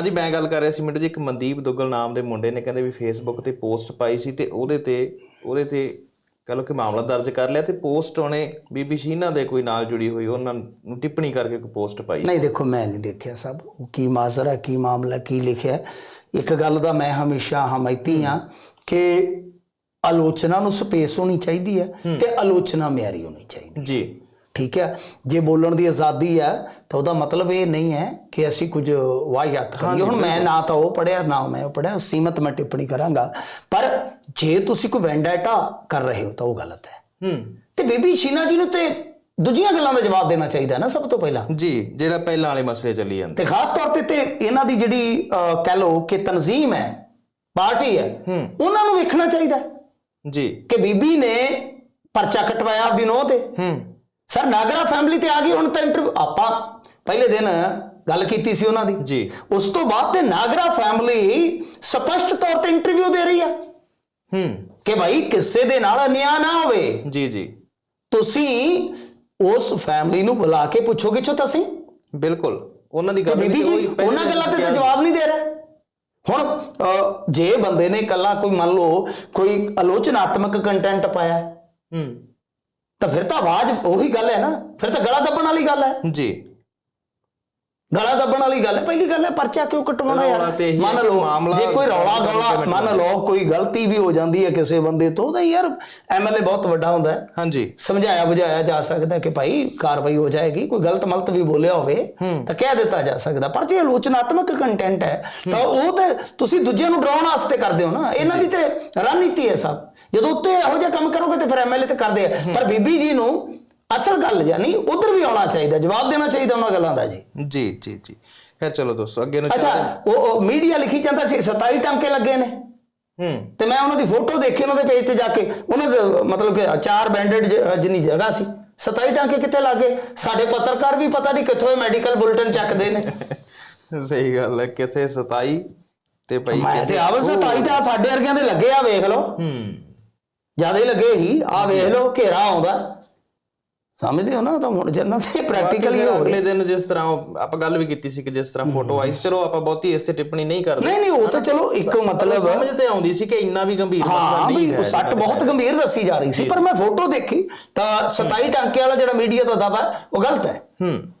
ਹਾਂਜੀ ਮੈਂ ਗੱਲ ਕਰ ਰਿਹਾ ਸੀ ਮਿੰਟੂ ਜੀ ਇੱਕ ਮਨਦੀਪ ਦੁੱਗਲ ਨਾਮ ਦੇ ਮੁੰਡੇ ਨੇ ਕਹਿੰਦੇ ਵੀ ਫੇਸਬੁੱਕ ਤੇ ਪੋਸਟ ਪਾਈ ਸੀ ਤੇ ਉਹਦੇ ਤੇ ਉਹਦੇ ਤੇ ਕਹ ਲਓ ਕਿ ਮਾਮਲਾ ਦਰਜ ਕਰ ਲਿਆ ਤੇ ਪੋਸਟ ਉਹਨੇ ਬੀਬੀ ਸ਼ੀਨਾ ਦੇ ਕੋਈ ਨਾਲ ਜੁੜੀ ਹੋਈ ਉਹਨਾਂ ਨੂੰ ਟਿੱਪਣੀ ਕਰਕੇ ਕੋਈ ਪੋਸਟ ਪਾਈ ਨਹੀਂ ਦੇਖੋ ਮੈਂ ਨਹੀਂ ਦੇਖਿਆ ਸਭ। ਕੀ ਮਾਜ਼ਰਾ ਕੀ ਮਾਮਲਾ ਕੀ ਲਿਖਿਆ। ਇੱਕ ਗੱਲ ਦਾ ਮੈਂ ਹਮੇਸ਼ਾ ਹਮਾਇਤੀ ਆ ਕਿ ਆਲੋਚਨਾ ਨੂੰ ਸਪੇਸ ਹੋਣੀ ਚਾਹੀਦੀ ਹੈ ਤੇ ਆਲੋਚਨਾ ਮਿਆਰੀ ਹੋਣੀ ਚਾਹੀਦੀ ਜੀ। ਠੀਕ ਹੈ? ਜੇ ਬੋਲਣ ਦੀ ਆਜ਼ਾਦੀ ਹੈ ਤਾਂ ਉਹਦਾ ਮਤਲਬ ਇਹ ਨਹੀਂ ਹੈ ਕਿ ਅਸੀਂ ਕੁਝ ਵਾਹਿਯਾਤ ਕਰੀਏ। ਹੁਣ ਮੈਂ ਨਾ ਤਾਂ ਉਹ ਪੜਿਆ ਨਾ ਮੈਂ ਉਹ ਪੜਿਆ ਸੀਮਤ ਮੈਂ ਟਿੱਪਣੀ ਕਰਾਂਗਾ। ਪਰ ਜੇ ਤੁਸੀਂ ਕੋਈ ਵੈਂਡਾਟਾ ਕਰ ਰਹੇ ਹੋ ਤਾਂ ਉਹ ਗਲਤ ਹੈ। ਹੂੰ। ਤੇ ਬੀਬੀ ਸ਼ੀਨਾ ਜੀ ਨੂੰ ਤੇ ਦੂਜੀਆਂ ਗੱਲਾਂ ਦਾ ਜਵਾਬ ਦੇਣਾ ਚਾਹੀਦਾ ਨਾ ਸਭ ਤੋਂ ਪਹਿਲਾਂ। ਜੀ ਜਿਹੜਾ ਪਹਿਲਾਂ ਵਾਲੇ ਮਸਲੇ ਚੱਲੀ ਜਾਂਦੇ। ਤੇ ਖਾਸ ਤੌਰ ਤੇ ਤੇ ਇਹਨਾਂ ਦੀ ਜਿਹੜੀ ਅਹ, ਕਹਿ ਲਓ ਕਿ ਤਨਜ਼ੀਮ ਹੈ ਪਾਰਟੀ ਹੈ ਉਹਨਾਂ ਨੂੰ ਵੇਖਣਾ ਚਾਹੀਦਾ। ਹੈ ਜੀ। ਕਿ ਬੀਬੀ ਨੇ ਪਰਚਾ ਕਟਵਾਇਆ ਆਪਦੀ ਨੋਹ ਤੇ। ਹੂੰ। ਸਰ ਨਾਗਰਾ ਫੈਮਿਲੀ ਤੇ ਆ ਗਈ ਹੁਣ ਤਾਂ ਇੰਟਰਵਿਊ ਆਪਾਂ ਪਹਿਲੇ ਦਿਨ ਗੱਲ ਕੀਤੀ ਸੀ ਉਹਨਾਂ ਦੀ। ਜੀ। ਉਸ ਤੋਂ ਬਾਅਦ ਤੇ ਨਾਗਰਾ ਫੈਮਿਲੀ ਸਪਸ਼ਟ ਤੌਰ ਤੇ ਇੰਟਰਵਿਊ ਦੇ ਰਹੀ ਆ। ਹੂੰ। ਕਿ ਭਾਈ ਕਿਸੇ ਦੇ ਨਾਲ ਅਨਿਆਂ ਨਾ ਹੋਵੇ। ਜੀ ਜੀ। ਤੁਸੀਂ ਉਸ ਫੈਮਿਲੀ ਨੂੰ ਬੁਲਾ ਕੇ ਪੁੱਛੋਗੇ ਚੋ ਤੁਸੀਂ? ਬਿਲਕੁਲ। ਉਹਨਾਂ ਦੀ ਗੱਲ ਬੀਬੀ ਜੀ ਉਹਨਾਂ ਗੱਲਾਂ ਤੇ ਤਾਂ ਜਵਾਬ ਨਹੀਂ ਦੇ ਰਿਹਾ। ਹੁਣ ਜੇ ਬੰਦੇ ਨੇ ਕੱਲਾ ਕੋਈ ਮੰਨ ਲਓ ਕੋਈ ਆਲੋਚਨਾਤਮਕ ਕੰਟੈਂਟ ਪਾਇਆ। ਹੂੰ। ਤਾਂ ਫਿਰ ਤਾਂ ਆਵਾਜ਼ ਉਹੀ ਗੱਲ ਹੈ ਨਾ, ਫਿਰ ਤਾਂ ਗਲਾ ਦੱਬਣ ਵਾਲੀ ਗੱਲ ਹੈ। ਜੀ। ਗਲਾ ਦੱਬਣ ਵਾਲੀ ਗੱਲ ਹੈ। ਪਹਿਲੀ ਗੱਲ ਹੈ ਪਰਚਾ ਕਿਉਂ ਕਟਵਾਉਣਾ ਯਾਰ? ਮੰਨ ਲਓ ਜੇ ਕੋਈ ਰੌਲਾ ਗੌਲਾ ਮੰਨ ਲਓ ਕੋਈ ਗਲਤੀ ਵੀ ਹੋ ਜਾਂਦੀ ਹੈ ਕਿਸੇ ਬੰਦੇ ਤੋਂ ਤਾਂ ਯਾਰ ਐਮਐਲਏ ਬਹੁਤ ਵੱਡਾ ਹੁੰਦਾ ਹੈ। ਹਾਂਜੀ। ਸਮਝਾਇਆ ਬੁਝਾਇਆ ਜਾ ਸਕਦਾ ਕਿ ਭਾਈ ਕਾਰਵਾਈ ਹੋ ਜਾਏਗੀ ਕੋਈ ਗਲਤ ਮਲਤ ਵੀ ਬੋਲਿਆ ਹੋਵੇ ਤਾਂ ਕਹਿ ਦਿੱਤਾ ਜਾ ਸਕਦਾ। ਪਰ ਜੇ ਆਲੋਚਨਾਤਮਕ ਕੰਟੈਂਟ ਹੈ ਤਾਂ ਉਹ ਤੇ ਤੁਸੀਂ ਦੂਜਿਆਂ ਨੂੰ ਡਰਾਉਣ ਵਾਸਤੇ ਕਰਦੇ ਹੋ ਨਾ। ਇਹਨਾਂ ਦੀ ਤੇ ਰਣਨੀਤੀ ਹੈ ਸਭ। ਜਦੋਂ ਉੱਤੇ ਇਹੋ ਜਿਹਾ ਕੰਮ ਕਰੋਗੇ ਤੇ ਫਿਰ ਐਮਐਲਏ ਤੇ ਕਰਦੇ ਆ। ਪਰ ਬੀਬੀ ਜੀ ਨੂੰ ਅਸਲ ਗੱਲ ਜਾਨੀ ਉਧਰ ਵੀ ਆਉਣਾ ਚਾਹੀਦਾ ਜਵਾਬ ਦੇਣਾ ਚਾਹੀਦਾ ਉਹਨਾਂ ਗੱਲਾਂ ਦਾ ਜੀ। ਜੀ ਜੀ ਜੀ। ਖੈਰ ਚਲੋ ਦੋਸਤੋ ਅੱਗੇ ਨੂੰ ਅੱਛਾ ਚੱਲਦੇ ਉਹ ਉਹ ਮੀਡੀਆ ਲਿਖੀ ਜਾਂਦਾ ਸੀ 27 ਟਾਂਕੇ ਲੱਗੇ ਨੇ। ਹੂੰ। ਤੇ ਮੈਂ ਉਹਨਾਂ ਦੀ ਫੋਟੋ ਦੇਖੀ ਉਹਨਾਂ ਦੇ ਪੇਜ ਤੇ ਜਾ ਕੇ ਉਹਨਾਂ ਦੇ ਮਤਲਬ ਕਿ ਚਾਰ ਬੈਂਡਡ ਜਿੰਨੀ ਜਗ੍ਹਾ ਸੀ 27 ਟਾਂਕੇ ਕਿੱਥੇ ਲੱਗੇ? ਸਾਡੇ ਪੱਤਰਕਾਰ ਵੀ ਪਤਾ ਨਹੀਂ ਕਿੱਥੋਂ ਇਹ ਮੈਡੀਕਲ ਬੁਲੇਟਿਨ ਚੱਕਦੇ ਨੇ। ਸਹੀ ਗੱਲ ਹੈ ਕਿਥੇ 27 ਤੇ ਪਈ ਮੈਂ ਤੇ ਆਵਸ 27 ਤਾਂ ਸਾਡੇ ਵਰਗਿਆਂ ਦੇ ਲੱਗੇ ਆ ਵੇਖ ਲਓ। ਹੂੰ। ਜ਼ਿਆਦਾ ਹੀ ਲੱਗੇ ਹੀ ਆ ਵੇਖ ਲਓ ਘੇਰਾ ਆਉਂਦਾ। ਸਮਝਦੇ ਹੋ ਨਾ ਤਾਂ ਹੁਣ ਜੰਨਤ ਤੇ ਪ੍ਰੈਕਟੀਕਲੀ ਹੋ ਅਗਲੇ ਦਿਨ ਜਿਸ ਤਰ੍ਹਾਂ ਆਪਾਂ ਗੱਲ ਵੀ ਕੀਤੀ ਸੀ ਕਿ ਜਿਸ ਤਰ੍ਹਾਂ ਫੋਟੋ ਆਈ ਚਲੋ ਆਪਾਂ ਬਹੁਤੀ ਇਸ ਤੇ ਟਿੱਪਣੀ ਨਹੀਂ ਕਰਦੇ। ਨਹੀਂ ਨਹੀਂ ਉਹ ਤਾਂ ਚਲੋ ਇੱਕ ਮਤਲਬ ਸਮਝ ਤੇ ਆਉਂਦੀ ਸੀ ਕਿ ਇੰਨਾ ਵੀ ਗੰਭੀਰ ਮਸਲਾ ਹਾਂ ਨਹੀਂ ਵੀ ਸੱਟ ਬਹੁਤ ਗੰਭੀਰ ਦੱਸੀ ਜਾ ਰਹੀ ਸੀ ਪਰ ਮੈਂ ਫੋਟੋ ਦੇਖੀ ਤਾਂ 27 ਟਾਂਕੇ ਵਾਲਾ ਜਿਹੜਾ ਮੀਡੀਆ ਦਾ ਦਾਵਾ ਉਹ ਗਲਤ ਹੈ। ਹੂੰ।